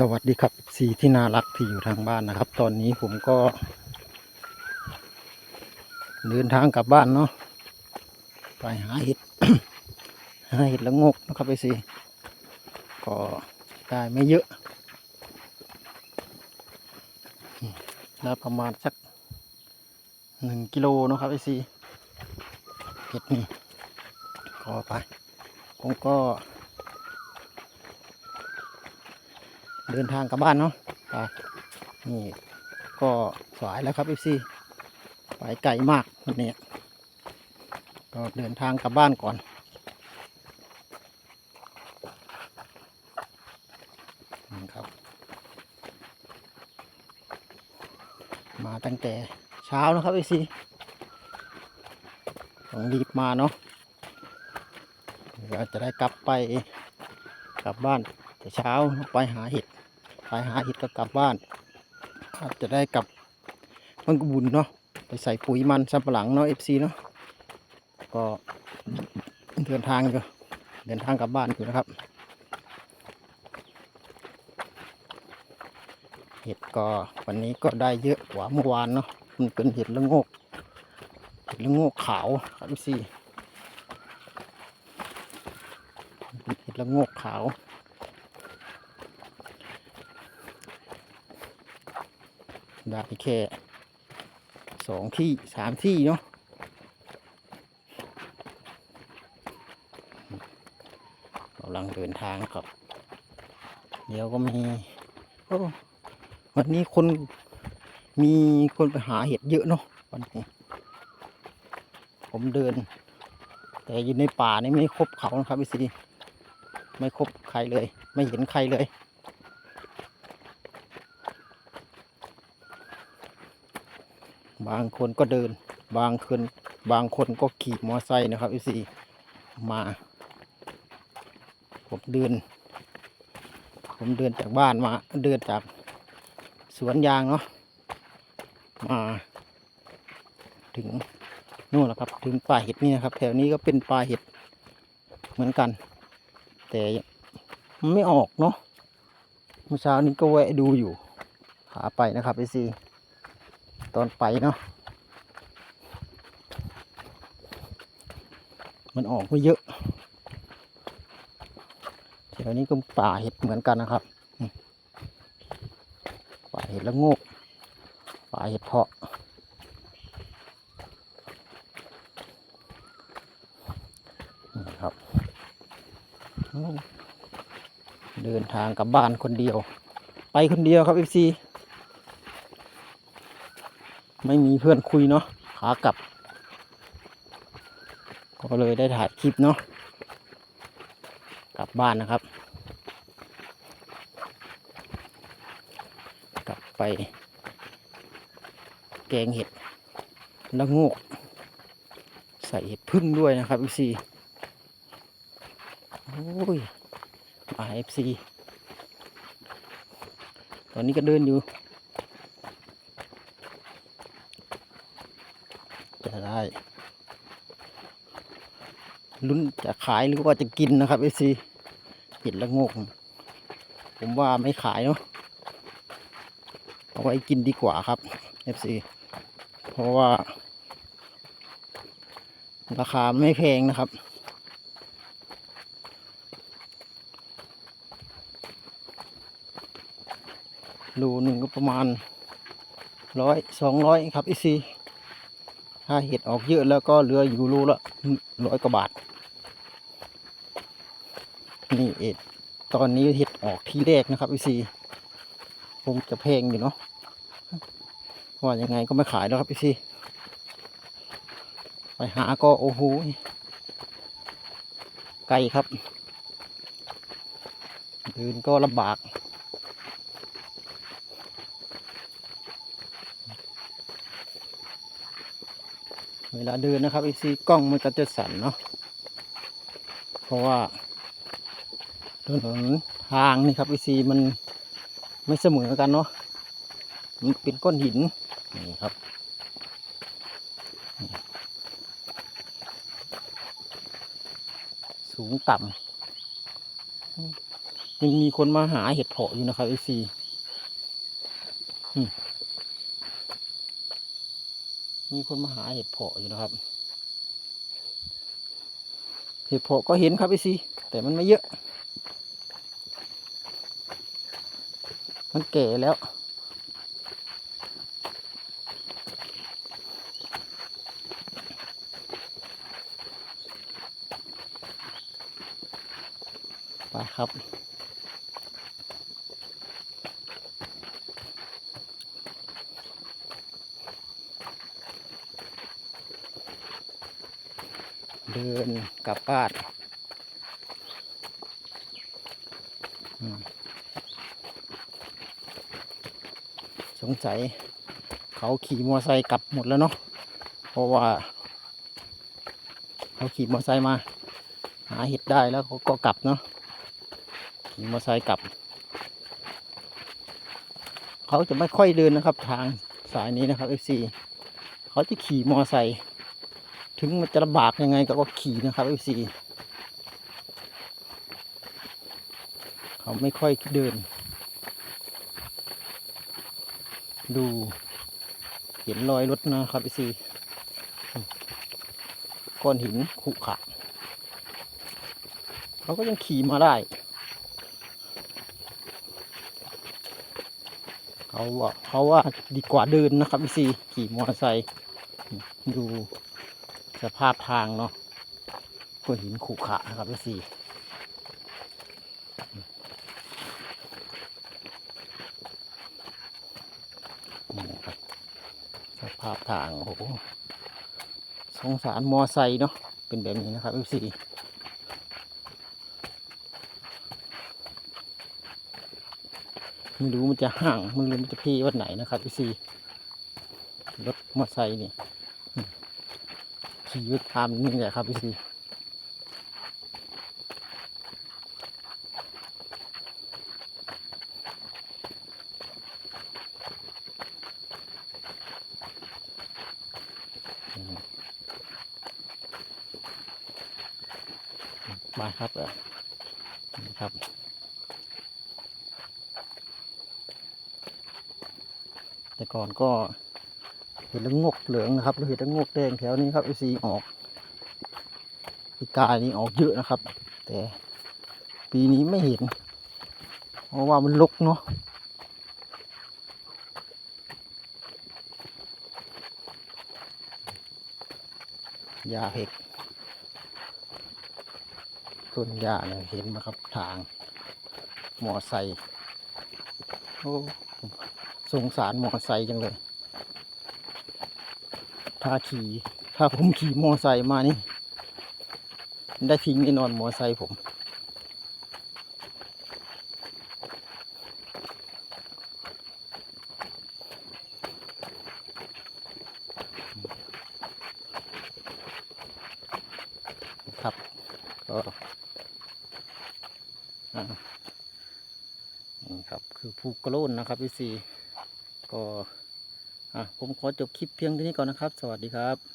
สวัสดีครับสีที่น่ารักที่อยู่ทางบ้านนะครับ ตอนนี้ผมก็ เดินทางกลับบ้านเนาะไปหาเห็ด หาเห็ดละงกนะครับไปสิก็ได้ไม่เยอะได้ประมาณสักหนึ่งกิโลนะครับไอซีเห็ดนี่ก็ไปผมก็ เดินทางกลับบ้านเนาะไปนี่ก็สายแล้วครับเอฟซีไปไกลมากวันนี้ก็เดินทางกลับบ้านก่อนนี่ครับ มาตั้งแต่เช้านะครับเอฟซีต้องรีบมาเนาะเราจะได้กลับไปกลับบ้านแต่เช้าไปหาเห็ด ไปหาเห็ดก็กลับบ้านอาจจะได้กลับมันก็บุญเนาะไปใส่ปุ๋ยมันสำปะหลังเนาะเอฟซีเนาะก็เดินทางอยู่เดินทางกลับบ้านอยู่นะครับ เห็ดก็วันนี้ก็ได้เยอะกว่าเมื่อวานเนาะมันเป็นเห็ดละโงกเห็ดละโงกขาวครับเอฟซีเห็ดละโงกขาว ได้แค่สองที่สามที่เนาะกำลังเดินทางครับ เดี๋ยวก็มีโอ้วันนี้คนมีคนไปหาเห็ดเยอะเนาะวันนี้ ผมเดิน แต่อยู่ในป่านี่ไม่ครบเขานะครับพี่ซีไม่ครบใครเลย ไม่เห็นใครเลย บางคนก็เดิน บางคนบางคนก็ขี่มอไซค์นะครับอีซีมาผมเดิน ผมเดินจากบ้านมาเดินจากสวนยางเนาะมาถึงนู่นแหละครับ ถึงป่าเห็ดนี่นะครับ แถวนี้ก็เป็นป่าเห็ดเหมือนกัน แต่มันไม่ออกเนาะเมื่อเช้านี้ก็แวะดูอยู่ขาไปนะครับไอซี ตอนไปเนาะมันออกไม่เยอะแถวนี้ก็ป่าเห็ดเหมือนกันนะครับ ป่าเห็ดละโงก ป่าเห็ดเพาะ นี่ครับ เดินทางกลับบ้านคนเดียว ไปคนเดียวครับเอฟซี ไม่มีเพื่อนคุยเนาะขากลับ ก็เลยได้ถ่ายคลิปเนาะกลับบ้านนะครับ กลับไป แกงเห็ดละโงกใส่เห็ดพึ่งด้วยนะครับอีซีโอ้ยมาเอฟซีตอนนี้ก็เดินอยู่ ได้ลุ้นจะขายหรือว่าจะกินนะครับเอซีเห็ดละโงก ผมว่าไม่ขายเนาะเอาไว้กินดีกว่าครับเอฟซีเพราะว่า ราคาไม่แพงนะครับ รูหนึ่งก็ประมาณร้อยสองร้อยครับอีซี ถ้าเห็ดออกเยอะแล้วก็เหลืออยู่รูละร้อยกว่าบาท นี่เอ็ดตอนนี้เห็ดออกที่แรกนะครับอีซีคงจะแพงอยู่เนาะว่ายังไงก็ไม่ขายแล้วครับอีซีไปหาก็โอ้โหไกลครับเดินก็ลำบาก เวลาเดินนะครับไอซีกล้องมันก็จะสั่นเนาะเพราะว่าถนนทางนี่ครับไอซีมันไม่เสมอกันเนาะมันเป็นก้อนหินนี่ครับสูงต่ำยังมีคนมาหาเห็ดเพาะอยู่นะครับเอซีมี มีคนมาหาเห็ดเพาะอยู่นะครับ เห็ดเพาะก็เห็นครับเอซีแต่มันไม่เยอะ มันแก่แล้ว ไปครับ เดินกลับบ้านสงสัยเขาขี่มอไซค์กลับหมดแล้วเนาะเพราะว่า เขาขี่มอไซค์มา หาเห็ดได้แล้วเขาก็กลับเนาะขี่มอเตอร์ไซค์กลับ เขาจะไม่ค่อยเดินนะครับ ทางสายนี้นะครับ FC เขาจะขี่มอเตอร์ไซค์ ถึงมันจะลำบากยังไงก็ขี่นะครับ FC เขาไม่ค่อยเดิน ดูเห็นรอยรถนะครับ FC ก้อนหินขุขะเขาก็ยังขี่มาได้เขาว่าเขาว่าดีกว่าเดินนะครับพี่ซีขี่มอเตอร์ไซค์ดู สภาพทางเนาะก้อนหินขรุขระนะครับพี่ซีนี่สภาพทางโอ้โหสงสารมอไซค์เนาะเป็นแบบนี้นะครับพี่ซีไม่รู้มันจะห่าง มันรู้มันจะพี่วัดไหนนะครับพี่ซีรถมอไซค์นี่ ขี่ไว้ตามนี่แหละครับพี่ซีมาครับเออครับแต่ก่อนก็ ห็ดละงกเหลืองนะครับหรือเห็ดละงกแดงแถวนี้ครับไอซีออกปีกายนี้ออกเยอะนะครับ แต่ปีนี้ไม่เห็น เพราะว่ามันลกเนาะยาเห็ดต้นยาเนี่ยเห็นไหมครับทางมอไซค์โอ้สงสารมอไซค์จังเลย ถ้าขี่ถ้าผมขี่มอไซค์มานี่ ได้ทิ้งแน่นอนมอไซค์ผมครับก็อ่านี่ครับคือภูกระโลนนะครับพี่ซีก็ อะผมขอจบคลิปเพียงเท่านี้ก่อนนะครับ สวัสดีครับ